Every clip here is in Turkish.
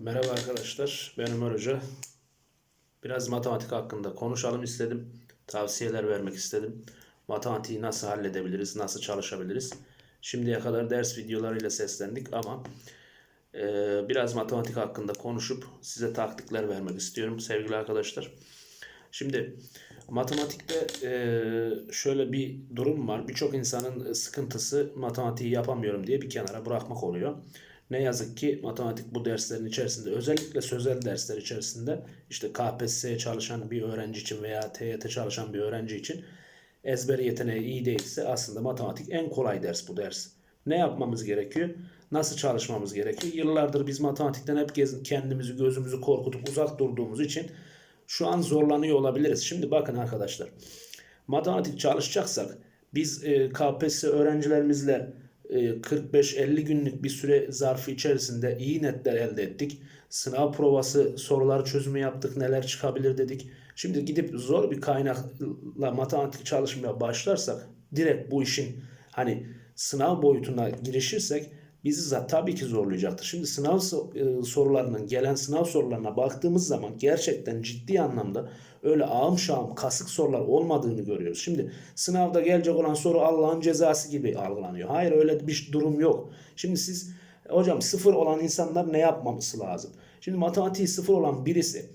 Merhaba arkadaşlar, ben Ömer Hoca. Biraz matematik hakkında konuşalım istedim. Tavsiyeler vermek istedim. Matematiği nasıl halledebiliriz, nasıl çalışabiliriz? Şimdiye kadar ders videolarıyla seslendik ama e, biraz matematik hakkında konuşup size taktikler vermek istiyorum sevgili arkadaşlar. Şimdi matematikte e, şöyle bir durum var. Birçok insanın sıkıntısı matematiği yapamıyorum diye bir kenara bırakmak oluyor. Ne yazık ki matematik bu derslerin içerisinde özellikle sözel dersler içerisinde işte KPSS'ye çalışan bir öğrenci için veya TYT çalışan bir öğrenci için ezber yeteneği iyi değilse aslında matematik en kolay ders bu ders. Ne yapmamız gerekiyor? Nasıl çalışmamız gerekiyor? Yıllardır biz matematikten hep kendimizi gözümüzü korkutup uzak durduğumuz için şu an zorlanıyor olabiliriz. Şimdi bakın arkadaşlar. Matematik çalışacaksak biz e, KPSS öğrencilerimizle 45-50 günlük bir süre zarfı içerisinde iyi netler elde ettik. Sınav provası soruları çözümü yaptık. Neler çıkabilir dedik. Şimdi gidip zor bir kaynakla matematik çalışmaya başlarsak direkt bu işin hani sınav boyutuna girişirsek bizi tabii ki zorlayacaktır. Şimdi sınav e, sorularının gelen sınav sorularına baktığımız zaman gerçekten ciddi anlamda öyle ağım şağım kasık sorular olmadığını görüyoruz. Şimdi sınavda gelecek olan soru Allah'ın cezası gibi algılanıyor. Hayır öyle bir durum yok. Şimdi siz hocam sıfır olan insanlar ne yapmaması lazım? Şimdi matematiği sıfır olan birisi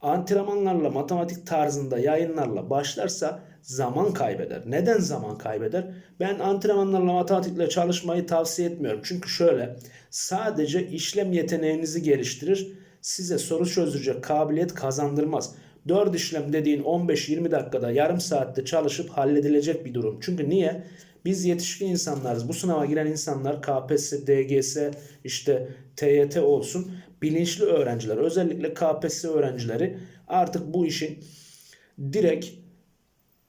antrenmanlarla matematik tarzında yayınlarla başlarsa zaman kaybeder. Neden zaman kaybeder? Ben antrenmanlarla matematikle çalışmayı tavsiye etmiyorum. Çünkü şöyle sadece işlem yeteneğinizi geliştirir. Size soru çözecek kabiliyet kazandırmaz. 4 işlem dediğin 15-20 dakikada yarım saatte çalışıp halledilecek bir durum. Çünkü niye? Biz yetişkin insanlarız. Bu sınava giren insanlar KPSS, DGS, işte TYT olsun bilinçli öğrenciler. Özellikle KPSS öğrencileri artık bu işin direkt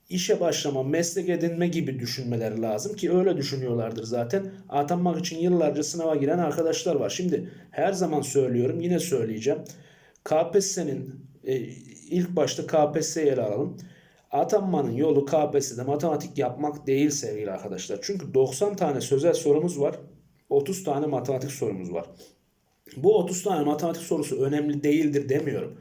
işe başlama, meslek edinme gibi düşünmeleri lazım ki öyle düşünüyorlardır zaten. Atanmak için yıllarca sınava giren arkadaşlar var. Şimdi her zaman söylüyorum, yine söyleyeceğim. KPSS'nin e, ilk başta KPSS'yi ele alalım. Atanmanın yolu KPSS'de matematik yapmak değil sevgili arkadaşlar. Çünkü 90 tane sözel sorumuz var. 30 tane matematik sorumuz var. Bu 30 tane matematik sorusu önemli değildir demiyorum.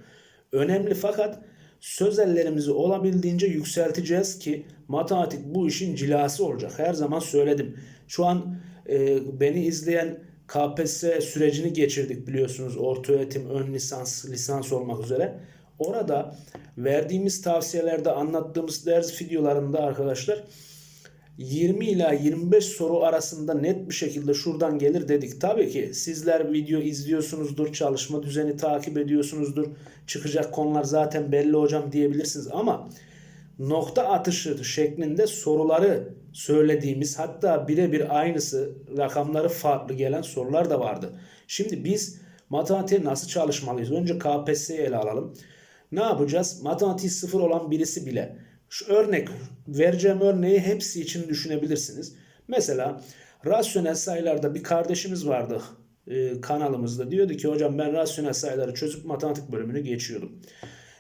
Önemli fakat sözellerimizi olabildiğince yükselteceğiz ki matematik bu işin cilası olacak. Her zaman söyledim. Şu an e, beni izleyen KPSS sürecini geçirdik biliyorsunuz. Orta öğretim, ön lisans, lisans olmak üzere. Orada verdiğimiz tavsiyelerde anlattığımız ders videolarında arkadaşlar 20 ila 25 soru arasında net bir şekilde şuradan gelir dedik. Tabii ki sizler video izliyorsunuzdur, çalışma düzeni takip ediyorsunuzdur. Çıkacak konular zaten belli hocam diyebilirsiniz ama nokta atışı şeklinde soruları söylediğimiz hatta birebir aynısı rakamları farklı gelen sorular da vardı. Şimdi biz matematiğe nasıl çalışmalıyız? Önce KPSS'yi ele alalım. Ne yapacağız? Matematiği sıfır olan birisi bile şu örnek vereceğim örneği hepsi için düşünebilirsiniz. Mesela rasyonel sayılarda bir kardeşimiz vardı e, kanalımızda. Diyordu ki hocam ben rasyonel sayıları çözüp matematik bölümünü geçiyordum.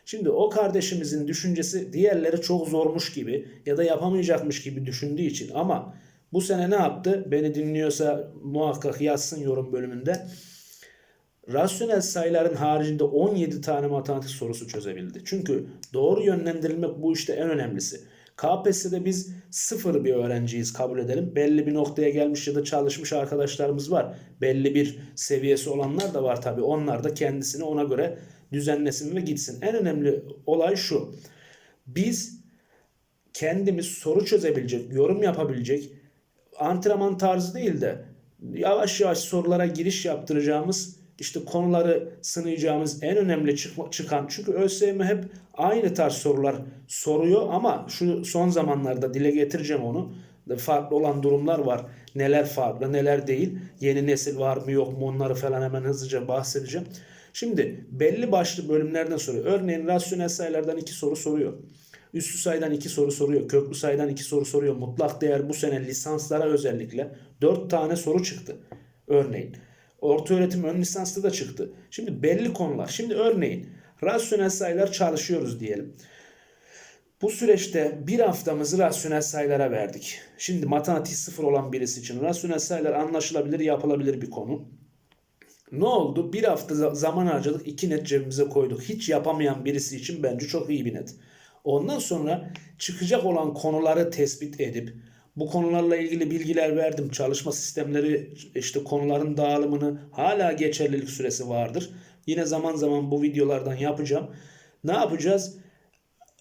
Şimdi o kardeşimizin düşüncesi diğerleri çok zormuş gibi ya da yapamayacakmış gibi düşündüğü için ama bu sene ne yaptı? Beni dinliyorsa muhakkak yazsın yorum bölümünde. Rasyonel sayıların haricinde 17 tane matematik sorusu çözebildi. Çünkü doğru yönlendirilmek bu işte en önemlisi. KPSS'de biz sıfır bir öğrenciyiz kabul edelim. Belli bir noktaya gelmiş ya da çalışmış arkadaşlarımız var. Belli bir seviyesi olanlar da var tabii. Onlar da kendisini ona göre düzenlesin ve gitsin. En önemli olay şu. Biz kendimiz soru çözebilecek, yorum yapabilecek antrenman tarzı değil de yavaş yavaş sorulara giriş yaptıracağımız işte konuları sınayacağımız en önemli çıkan çünkü ÖSYM hep aynı tarz sorular soruyor ama şu son zamanlarda dile getireceğim onu farklı olan durumlar var. Neler farklı neler değil. Yeni nesil var mı yok mu onları falan hemen hızlıca bahsedeceğim. Şimdi belli başlı bölümlerden soruyor. Örneğin rasyonel sayılardan iki soru soruyor. Üstü sayıdan iki soru soruyor. Köklü sayıdan iki soru soruyor. Mutlak değer bu sene lisanslara özellikle dört tane soru çıktı. Örneğin. Orta öğretim ön lisansta da çıktı. Şimdi belli konular. Şimdi örneğin rasyonel sayılar çalışıyoruz diyelim. Bu süreçte bir haftamızı rasyonel sayılara verdik. Şimdi matematik sıfır olan birisi için rasyonel sayılar anlaşılabilir, yapılabilir bir konu. Ne oldu? Bir hafta za- zaman harcadık. iki net cebimize koyduk. Hiç yapamayan birisi için bence çok iyi bir net. Ondan sonra çıkacak olan konuları tespit edip bu konularla ilgili bilgiler verdim. Çalışma sistemleri işte konuların dağılımını hala geçerlilik süresi vardır. Yine zaman zaman bu videolardan yapacağım. Ne yapacağız?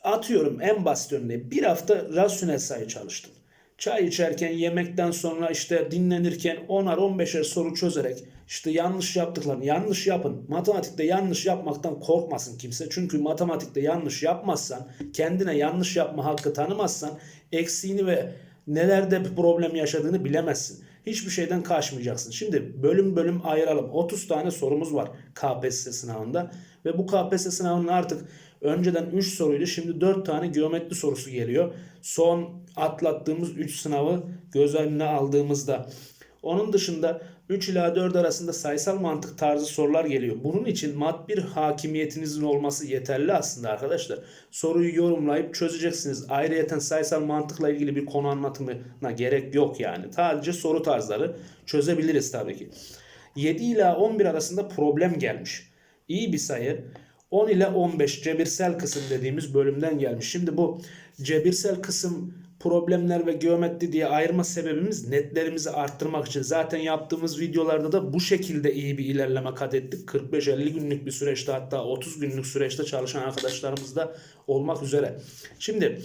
Atıyorum en basit örneği. Bir hafta rasyonel sayı çalıştım. Çay içerken, yemekten sonra işte dinlenirken 10'ar 15'er soru çözerek işte yanlış yaptıklarını yanlış yapın. Matematikte yanlış yapmaktan korkmasın kimse. Çünkü matematikte yanlış yapmazsan, kendine yanlış yapma hakkı tanımazsan eksiğini ve nelerde problem yaşadığını bilemezsin. Hiçbir şeyden kaçmayacaksın. Şimdi bölüm bölüm ayıralım. 30 tane sorumuz var KPSS sınavında. Ve bu KPSS sınavının artık önceden 3 soruydu. Şimdi 4 tane geometri sorusu geliyor. Son atlattığımız 3 sınavı göz önüne aldığımızda. Onun dışında 3 ila 4 arasında sayısal mantık tarzı sorular geliyor. Bunun için mat bir hakimiyetinizin olması yeterli aslında arkadaşlar. Soruyu yorumlayıp çözeceksiniz. Ayrıyeten sayısal mantıkla ilgili bir konu anlatımına gerek yok yani. Sadece soru tarzları çözebiliriz tabii ki. 7 ila 11 arasında problem gelmiş. İyi bir sayı. 10 ile 15 cebirsel kısım dediğimiz bölümden gelmiş. Şimdi bu cebirsel kısım problemler ve geometri diye ayırma sebebimiz netlerimizi arttırmak için. Zaten yaptığımız videolarda da bu şekilde iyi bir ilerleme kat ettik. 45-50 günlük bir süreçte hatta 30 günlük süreçte çalışan arkadaşlarımız da olmak üzere. Şimdi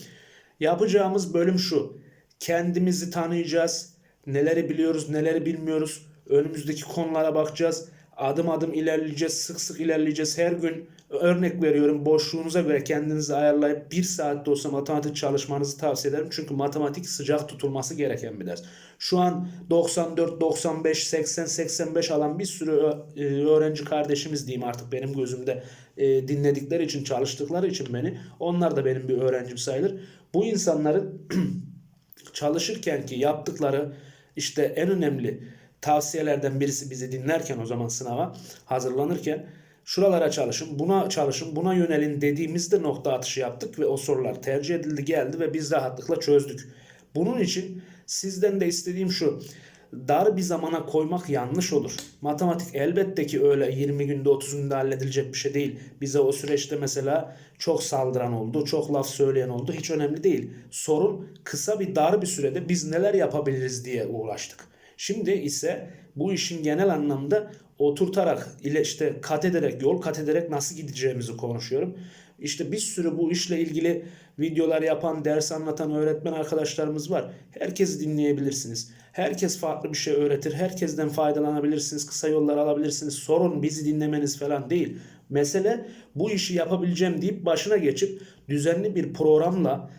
yapacağımız bölüm şu. Kendimizi tanıyacağız. Neleri biliyoruz, neleri bilmiyoruz. Önümüzdeki konulara bakacağız. Adım adım ilerleyeceğiz, sık sık ilerleyeceğiz. Her gün örnek veriyorum boşluğunuza göre kendinizi ayarlayıp bir saat de olsa matematik çalışmanızı tavsiye ederim. Çünkü matematik sıcak tutulması gereken bir ders. Şu an 94, 95, 80, 85 alan bir sürü e, öğrenci kardeşimiz diyeyim artık benim gözümde e, dinledikleri için, çalıştıkları için beni. Onlar da benim bir öğrencim sayılır. Bu insanların çalışırken ki yaptıkları işte en önemli tavsiyelerden birisi bizi dinlerken o zaman sınava hazırlanırken şuralara çalışın, buna çalışın, buna yönelin dediğimizde nokta atışı yaptık ve o sorular tercih edildi geldi ve biz rahatlıkla çözdük. Bunun için sizden de istediğim şu. Dar bir zamana koymak yanlış olur. Matematik elbette ki öyle 20 günde 30 günde halledilecek bir şey değil. Bize o süreçte mesela çok saldıran oldu, çok laf söyleyen oldu. Hiç önemli değil. Sorun kısa bir dar bir sürede biz neler yapabiliriz diye uğraştık. Şimdi ise bu işin genel anlamda oturtarak ile işte kat ederek yol kat ederek nasıl gideceğimizi konuşuyorum. İşte bir sürü bu işle ilgili videolar yapan, ders anlatan öğretmen arkadaşlarımız var. Herkesi dinleyebilirsiniz. Herkes farklı bir şey öğretir. Herkesten faydalanabilirsiniz. Kısa yollar alabilirsiniz. Sorun bizi dinlemeniz falan değil. Mesele bu işi yapabileceğim deyip başına geçip düzenli bir programla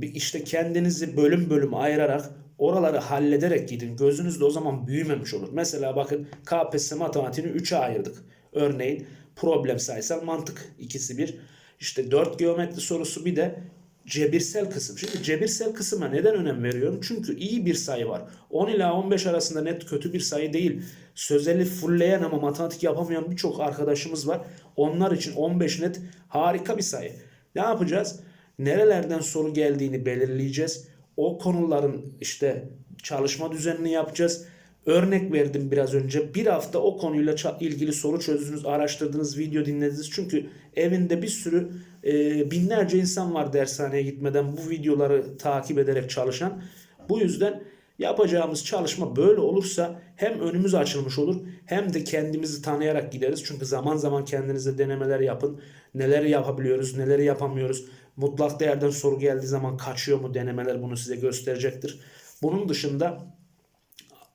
işte kendinizi bölüm bölüm ayırarak oraları hallederek gidin. Gözünüz de o zaman büyümemiş olur. Mesela bakın KPSS matematiğini 3'e ayırdık. Örneğin problem sayısal mantık ikisi bir. İşte 4 geometri sorusu bir de cebirsel kısım. Şimdi cebirsel kısma neden önem veriyorum? Çünkü iyi bir sayı var. 10 ila 15 arasında net kötü bir sayı değil. Sözeli fullleyen ama matematik yapamayan birçok arkadaşımız var. Onlar için 15 net harika bir sayı. Ne yapacağız? Nerelerden soru geldiğini belirleyeceğiz. O konuların işte çalışma düzenini yapacağız. Örnek verdim biraz önce. Bir hafta o konuyla ilgili soru çözdünüz, araştırdınız, video dinlediniz. Çünkü evinde bir sürü e, binlerce insan var dershaneye gitmeden bu videoları takip ederek çalışan. Bu yüzden yapacağımız çalışma böyle olursa hem önümüz açılmış olur hem de kendimizi tanıyarak gideriz. Çünkü zaman zaman kendinize denemeler yapın. Neler yapabiliyoruz, neleri yapamıyoruz. Mutlak değerden soru geldiği zaman kaçıyor mu denemeler bunu size gösterecektir. Bunun dışında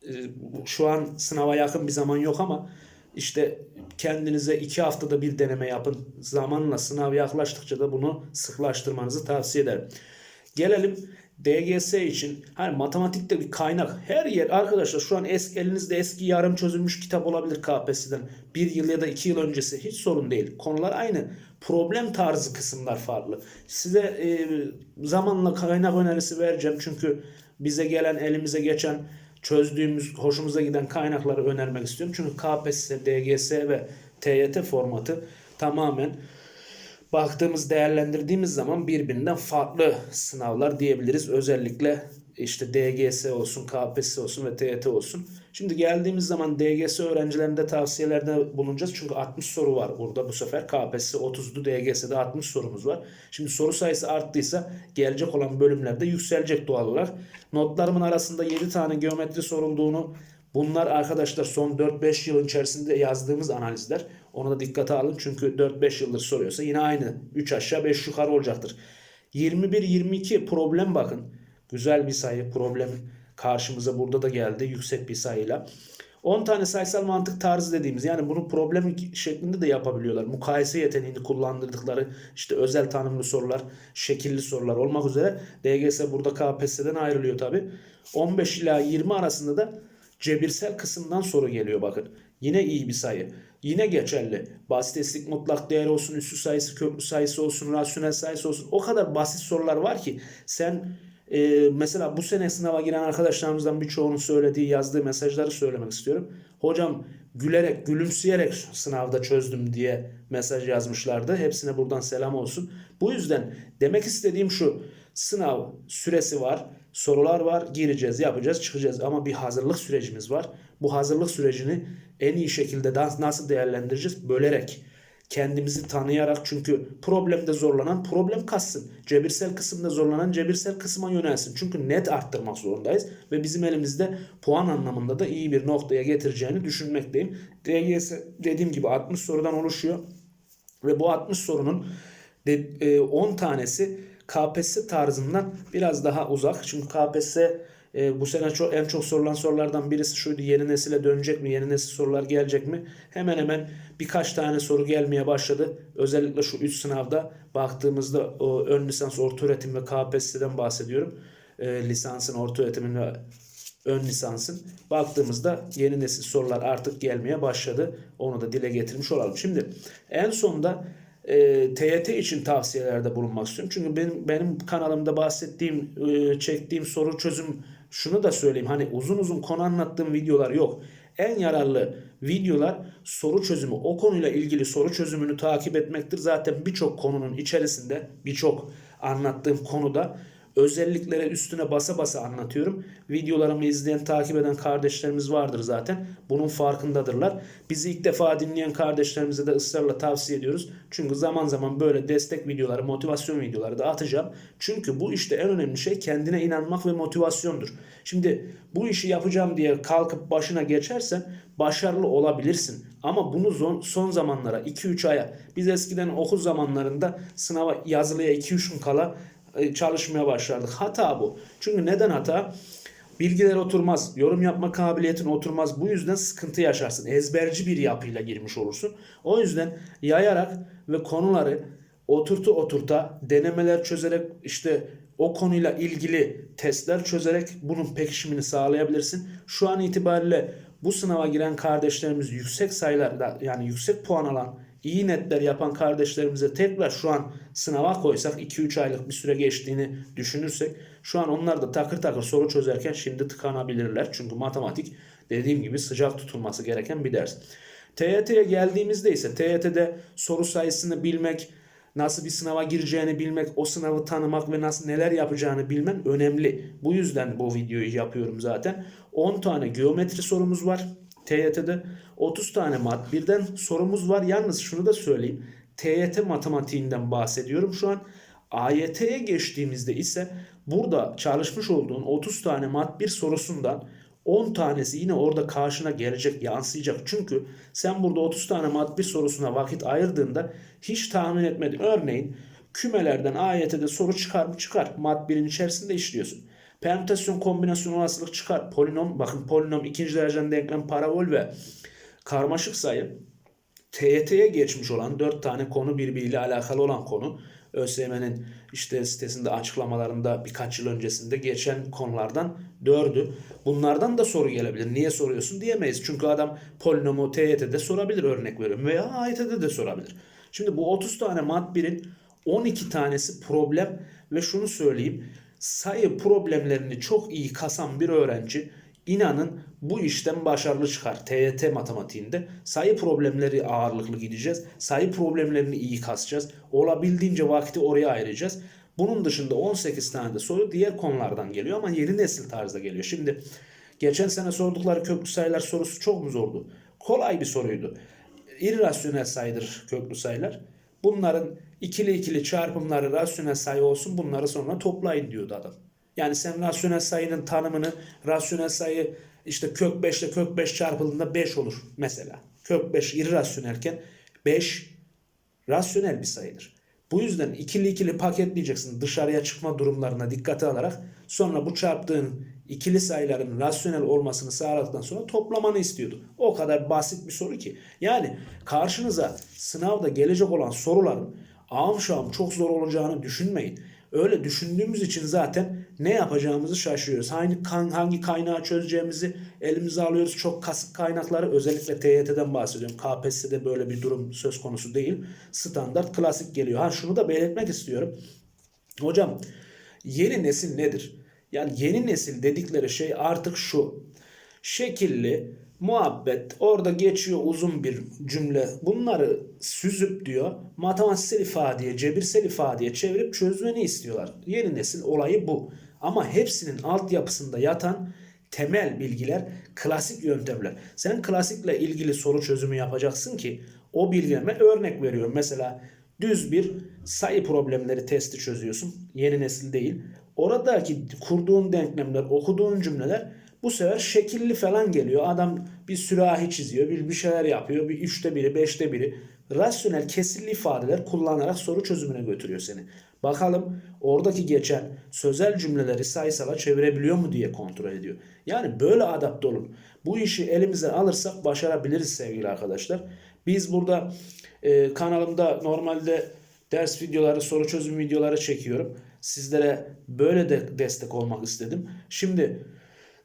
e, şu an sınava yakın bir zaman yok ama işte kendinize iki haftada bir deneme yapın. Zamanla sınav yaklaştıkça da bunu sıklaştırmanızı tavsiye ederim. Gelelim DGS için hani matematikte bir kaynak her yer arkadaşlar şu an eski elinizde eski yarım çözülmüş kitap olabilir KPSS'den bir yıl ya da iki yıl öncesi hiç sorun değil konular aynı problem tarzı kısımlar farklı size e, zamanla kaynak önerisi vereceğim çünkü bize gelen elimize geçen çözdüğümüz hoşumuza giden kaynakları önermek istiyorum çünkü KPSS, DGS ve TYT formatı tamamen baktığımız değerlendirdiğimiz zaman birbirinden farklı sınavlar diyebiliriz. Özellikle işte DGS olsun, KPSS olsun ve TYT olsun. Şimdi geldiğimiz zaman DGS öğrencilerinde tavsiyelerde bulunacağız. Çünkü 60 soru var burada bu sefer. KPSS 30'du, DGS'de 60 sorumuz var. Şimdi soru sayısı arttıysa gelecek olan bölümlerde yükselecek doğal olarak. Notlarımın arasında 7 tane geometri sorulduğunu Bunlar arkadaşlar son 4-5 yılın içerisinde yazdığımız analizler. Onu da dikkate alın çünkü 4-5 yıldır soruyorsa yine aynı. 3 aşağı 5 yukarı olacaktır. 21-22 problem bakın. Güzel bir sayı problem karşımıza burada da geldi yüksek bir sayıyla. 10 tane sayısal mantık tarzı dediğimiz yani bunu problem şeklinde de yapabiliyorlar. Mukayese yeteneğini kullandırdıkları işte özel tanımlı sorular, şekilli sorular olmak üzere DGS burada KPSS'den ayrılıyor tabi. 15 ila 20 arasında da cebirsel kısımdan soru geliyor bakın. Yine iyi bir sayı. Yine geçerli. Basit eslik mutlak değer olsun, üssü sayısı, köklü sayısı olsun, rasyonel sayısı olsun. O kadar basit sorular var ki sen e, mesela bu sene sınava giren arkadaşlarımızdan birçoğunun söylediği, yazdığı mesajları söylemek istiyorum. Hocam gülerek, gülümseyerek sınavda çözdüm diye mesaj yazmışlardı. Hepsine buradan selam olsun. Bu yüzden demek istediğim şu. Sınav süresi var. Sorular var. Gireceğiz, yapacağız, çıkacağız. Ama bir hazırlık sürecimiz var. Bu hazırlık sürecini en iyi şekilde nasıl değerlendireceğiz? Bölerek kendimizi tanıyarak çünkü problemde zorlanan problem kassın. Cebirsel kısımda zorlanan cebirsel kısma yönelsin. Çünkü net arttırmak zorundayız ve bizim elimizde puan anlamında da iyi bir noktaya getireceğini düşünmekteyim. DGS dediğim gibi 60 sorudan oluşuyor ve bu 60 sorunun 10 tanesi KPSS tarzından biraz daha uzak. Çünkü KPSS e, bu sene çok, en çok sorulan sorulardan birisi şuydu. Yeni nesile dönecek mi? Yeni nesil sorular gelecek mi? Hemen hemen birkaç tane soru gelmeye başladı. Özellikle şu 3 sınavda baktığımızda o ön lisans, orta öğretim ve KPSS'den bahsediyorum. E, lisansın, orta öğretimin ve ön lisansın. Baktığımızda yeni nesil sorular artık gelmeye başladı. Onu da dile getirmiş olalım. Şimdi en sonda e, TYT için tavsiyelerde bulunmak istiyorum. Çünkü benim benim kanalımda bahsettiğim, e, çektiğim soru çözüm şunu da söyleyeyim. Hani uzun uzun konu anlattığım videolar yok. En yararlı videolar soru çözümü. O konuyla ilgili soru çözümünü takip etmektir. Zaten birçok konunun içerisinde, birçok anlattığım konuda özelliklere üstüne basa basa anlatıyorum. Videolarımı izleyen, takip eden kardeşlerimiz vardır zaten. Bunun farkındadırlar. Bizi ilk defa dinleyen kardeşlerimize de ısrarla tavsiye ediyoruz. Çünkü zaman zaman böyle destek videoları, motivasyon videoları da atacağım. Çünkü bu işte en önemli şey kendine inanmak ve motivasyondur. Şimdi bu işi yapacağım diye kalkıp başına geçersen başarılı olabilirsin. Ama bunu son zamanlara 2-3 aya biz eskiden okul zamanlarında sınava yazılıya 2-3 gün kala çalışmaya başlardık. Hata bu. Çünkü neden hata? Bilgiler oturmaz, yorum yapma kabiliyetin oturmaz. Bu yüzden sıkıntı yaşarsın. Ezberci bir yapıyla girmiş olursun. O yüzden yayarak ve konuları oturtu oturta, denemeler çözerek işte o konuyla ilgili testler çözerek bunun pekişimini sağlayabilirsin. Şu an itibariyle bu sınava giren kardeşlerimiz yüksek sayılarda yani yüksek puan alan iyi netler yapan kardeşlerimize tekrar şu an sınava koysak 2-3 aylık bir süre geçtiğini düşünürsek şu an onlar da takır takır soru çözerken şimdi tıkanabilirler. Çünkü matematik dediğim gibi sıcak tutulması gereken bir ders. TYT'ye geldiğimizde ise TYT'de soru sayısını bilmek, nasıl bir sınava gireceğini bilmek, o sınavı tanımak ve nasıl neler yapacağını bilmen önemli. Bu yüzden bu videoyu yapıyorum zaten. 10 tane geometri sorumuz var. TYT'de 30 tane mat birden sorumuz var. Yalnız şunu da söyleyeyim. TYT matematiğinden bahsediyorum şu an. AYT'ye geçtiğimizde ise burada çalışmış olduğun 30 tane mat bir sorusundan 10 tanesi yine orada karşına gelecek, yansıyacak. Çünkü sen burada 30 tane mat bir sorusuna vakit ayırdığında hiç tahmin etmedin. Örneğin kümelerden AYT'de soru çıkar mı? Çıkar. Mat 1'in içerisinde işliyorsun. Permütasyon kombinasyon olasılık çıkar. Polinom bakın polinom ikinci dereceden denklem parabol ve karmaşık sayı TYT'ye geçmiş olan 4 tane konu birbiriyle alakalı olan konu. ÖSYM'nin işte sitesinde açıklamalarında birkaç yıl öncesinde geçen konulardan 4'ü. Bunlardan da soru gelebilir. Niye soruyorsun diyemeyiz. Çünkü adam polinomu TYT'de sorabilir örnek veriyorum veya AYT'de de sorabilir. Şimdi bu 30 tane mat 1'in 12 tanesi problem ve şunu söyleyeyim sayı problemlerini çok iyi kasan bir öğrenci inanın bu işten başarılı çıkar. TYT matematiğinde sayı problemleri ağırlıklı gideceğiz. Sayı problemlerini iyi kasacağız. Olabildiğince vakti oraya ayıracağız. Bunun dışında 18 tane de soru diğer konulardan geliyor ama yeni nesil tarzda geliyor. Şimdi geçen sene sordukları köklü sayılar sorusu çok mu zordu? Kolay bir soruydu. İrrasyonel sayıdır köklü sayılar. Bunların ikili ikili çarpımları rasyonel sayı olsun bunları sonra toplayın diyordu adam. Yani sen rasyonel sayının tanımını rasyonel sayı işte kök 5 ile kök 5 çarpıldığında 5 olur mesela. Kök 5 irrasyonelken 5 rasyonel bir sayıdır. Bu yüzden ikili ikili paketleyeceksin dışarıya çıkma durumlarına dikkate alarak sonra bu çarptığın ikili sayıların rasyonel olmasını sağladıktan sonra toplamanı istiyordu. O kadar basit bir soru ki. Yani karşınıza sınavda gelecek olan soruların ağım şahım çok zor olacağını düşünmeyin. Öyle düşündüğümüz için zaten ne yapacağımızı şaşırıyoruz. Hangi, hangi kaynağı çözeceğimizi elimize alıyoruz. Çok kasık kaynakları özellikle TYT'den bahsediyorum. KPSS'de böyle bir durum söz konusu değil. Standart klasik geliyor. Ha şunu da belirtmek istiyorum. Hocam yeni nesil nedir? Yani yeni nesil dedikleri şey artık şu. Şekilli, muhabbet, orada geçiyor uzun bir cümle. Bunları süzüp diyor matematiksel ifadeye, cebirsel ifadeye çevirip çözmeni istiyorlar. Yeni nesil olayı bu. Ama hepsinin altyapısında yatan temel bilgiler klasik yöntemler. Sen klasikle ilgili soru çözümü yapacaksın ki o bilgileme örnek veriyorum. Mesela düz bir sayı problemleri testi çözüyorsun. Yeni nesil değil. Oradaki kurduğun denklemler, okuduğun cümleler bu sefer şekilli falan geliyor. Adam bir sürahi çiziyor, bir, bir şeyler yapıyor. Bir üçte biri, beşte biri. Rasyonel kesilli ifadeler kullanarak soru çözümüne götürüyor seni. Bakalım oradaki geçen sözel cümleleri sayısala çevirebiliyor mu diye kontrol ediyor. Yani böyle adapte olun. Bu işi elimize alırsak başarabiliriz sevgili arkadaşlar. Biz burada e, kanalımda normalde ders videoları, soru çözüm videoları çekiyorum. Sizlere böyle de destek olmak istedim. Şimdi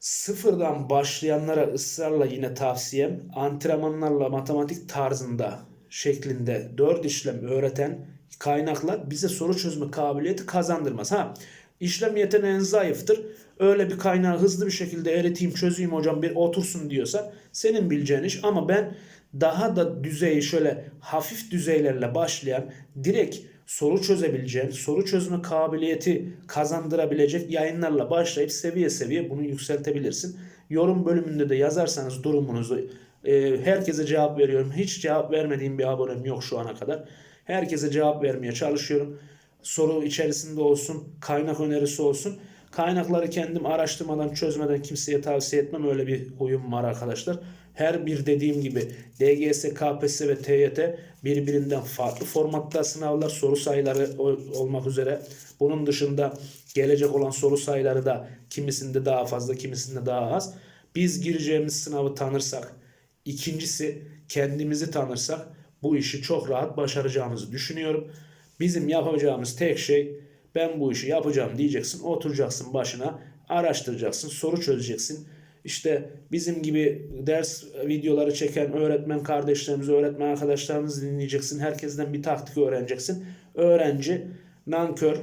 sıfırdan başlayanlara ısrarla yine tavsiyem antrenmanlarla matematik tarzında şeklinde dört işlem öğreten kaynaklar bize soru çözme kabiliyeti kazandırmaz. Ha işlem yeteneğin zayıftır. Öyle bir kaynağı hızlı bir şekilde eriteyim çözeyim hocam bir otursun diyorsa senin bileceğin iş ama ben daha da düzeyi şöyle hafif düzeylerle başlayan direkt soru çözebileceğin, soru çözme kabiliyeti kazandırabilecek yayınlarla başlayıp seviye seviye bunu yükseltebilirsin. Yorum bölümünde de yazarsanız durumunuzu e, herkese cevap veriyorum. Hiç cevap vermediğim bir abonem yok şu ana kadar. Herkese cevap vermeye çalışıyorum. Soru içerisinde olsun, kaynak önerisi olsun. Kaynakları kendim araştırmadan, çözmeden kimseye tavsiye etmem. Öyle bir huyum var arkadaşlar. Her bir dediğim gibi DGS, KPSS ve TYT birbirinden farklı formatta sınavlar, soru sayıları olmak üzere. Bunun dışında gelecek olan soru sayıları da kimisinde daha fazla, kimisinde daha az. Biz gireceğimiz sınavı tanırsak, ikincisi kendimizi tanırsak bu işi çok rahat başaracağımızı düşünüyorum. Bizim yapacağımız tek şey ben bu işi yapacağım diyeceksin. Oturacaksın başına, araştıracaksın, soru çözeceksin. İşte bizim gibi ders videoları çeken öğretmen kardeşlerimizi, öğretmen arkadaşlarımızı dinleyeceksin. Herkesten bir taktik öğreneceksin. Öğrenci nankör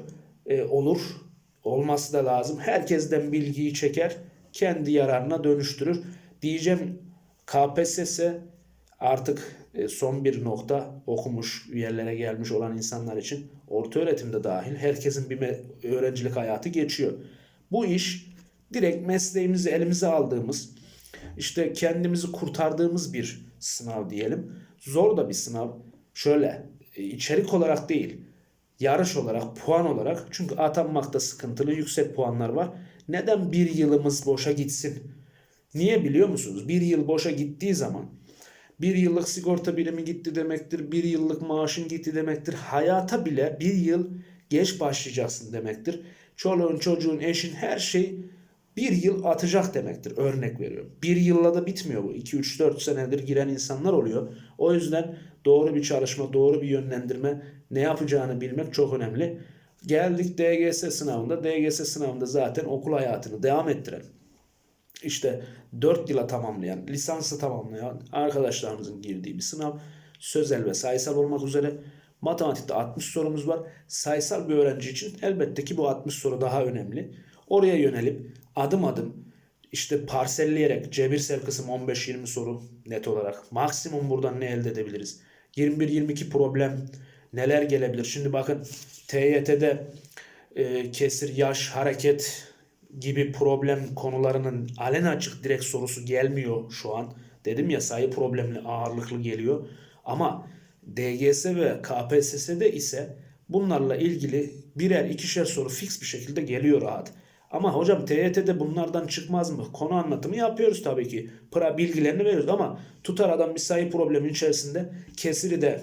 e, olur. Olması da lazım. Herkesten bilgiyi çeker. Kendi yararına dönüştürür. Diyeceğim KPSS artık e, son bir nokta okumuş yerlere gelmiş olan insanlar için orta öğretimde dahil herkesin bir öğrencilik hayatı geçiyor. Bu iş direkt mesleğimizi elimize aldığımız işte kendimizi kurtardığımız bir sınav diyelim. Zor da bir sınav. Şöyle e, içerik olarak değil yarış olarak puan olarak çünkü atanmakta sıkıntılı yüksek puanlar var. Neden bir yılımız boşa gitsin? Niye biliyor musunuz? Bir yıl boşa gittiği zaman bir yıllık sigorta birimi gitti demektir. Bir yıllık maaşın gitti demektir. Hayata bile bir yıl geç başlayacaksın demektir. Çoluğun, çocuğun, eşin her şey bir yıl atacak demektir. Örnek veriyorum. Bir yılla da bitmiyor bu. 2, 3, 4 senedir giren insanlar oluyor. O yüzden doğru bir çalışma, doğru bir yönlendirme, ne yapacağını bilmek çok önemli. Geldik DGS sınavında. DGS sınavında zaten okul hayatını devam ettiren işte 4 yıla tamamlayan, lisansı tamamlayan arkadaşlarımızın girdiği bir sınav. Sözel ve sayısal olmak üzere matematikte 60 sorumuz var. Sayısal bir öğrenci için elbette ki bu 60 soru daha önemli. Oraya yönelip adım adım işte parselleyerek cebirsel kısım 15-20 soru net olarak maksimum buradan ne elde edebiliriz? 21-22 problem neler gelebilir? Şimdi bakın TYT'de e, kesir, yaş, hareket gibi problem konularının alen açık direkt sorusu gelmiyor şu an. Dedim ya sayı problemli ağırlıklı geliyor. Ama DGS ve KPSS'de ise bunlarla ilgili birer ikişer soru fix bir şekilde geliyor rahat. Ama hocam TYT'de bunlardan çıkmaz mı? Konu anlatımı yapıyoruz tabii ki. Pra bilgilerini veriyoruz ama tutar adam bir sayı problemin içerisinde kesiri de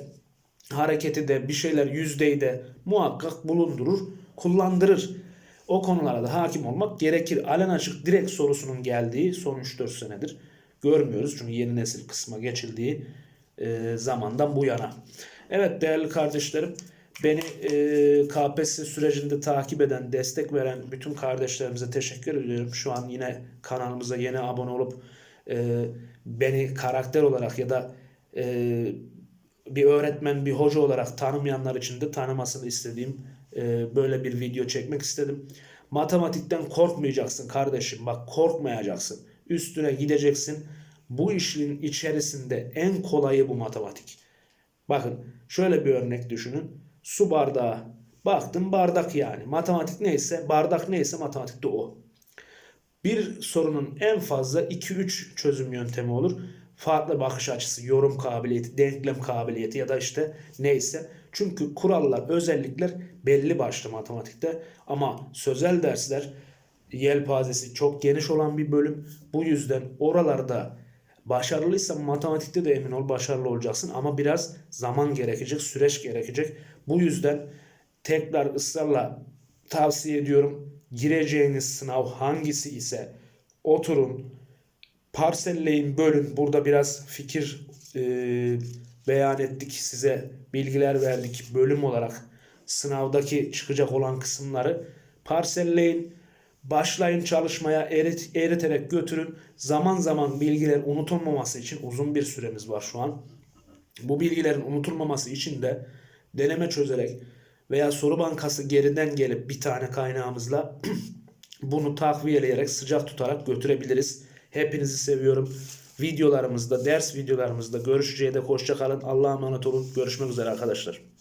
hareketi de bir şeyler yüzdeyi de muhakkak bulundurur, kullandırır. O konulara da hakim olmak gerekir. Alen açık direkt sorusunun geldiği son 3-4 senedir görmüyoruz. Çünkü yeni nesil kısma geçildiği e, zamandan bu yana. Evet değerli kardeşlerim beni e, KPSS sürecinde takip eden, destek veren bütün kardeşlerimize teşekkür ediyorum. Şu an yine kanalımıza yeni abone olup e, beni karakter olarak ya da e, bir öğretmen, bir hoca olarak tanımayanlar için de tanımasını istediğim e, böyle bir video çekmek istedim. Matematikten korkmayacaksın kardeşim. Bak korkmayacaksın. Üstüne gideceksin. Bu işin içerisinde en kolayı bu matematik. Bakın şöyle bir örnek düşünün. Su bardağı. Baktım bardak yani. Matematik neyse, bardak neyse matematikte o. Bir sorunun en fazla 2-3 çözüm yöntemi olur. Farklı bakış açısı, yorum kabiliyeti, denklem kabiliyeti ya da işte neyse. Çünkü kurallar, özellikler belli başlı matematikte. Ama sözel dersler yelpazesi çok geniş olan bir bölüm. Bu yüzden oralarda başarılıysan matematikte de emin ol başarılı olacaksın. Ama biraz zaman gerekecek, süreç gerekecek. Bu yüzden tekrar ısrarla tavsiye ediyorum. Gireceğiniz sınav hangisi ise oturun, parselleyin, bölün. Burada biraz fikir e, beyan ettik size, bilgiler verdik bölüm olarak. Sınavdaki çıkacak olan kısımları parselleyin. Başlayın çalışmaya erit, eriterek götürün. Zaman zaman bilgiler unutulmaması için uzun bir süremiz var şu an. Bu bilgilerin unutulmaması için de deneme çözerek veya soru bankası geriden gelip bir tane kaynağımızla bunu takviyeleyerek sıcak tutarak götürebiliriz. Hepinizi seviyorum. Videolarımızda, ders videolarımızda görüşeceğe de hoşça kalın. Allah'a emanet olun. Görüşmek üzere arkadaşlar.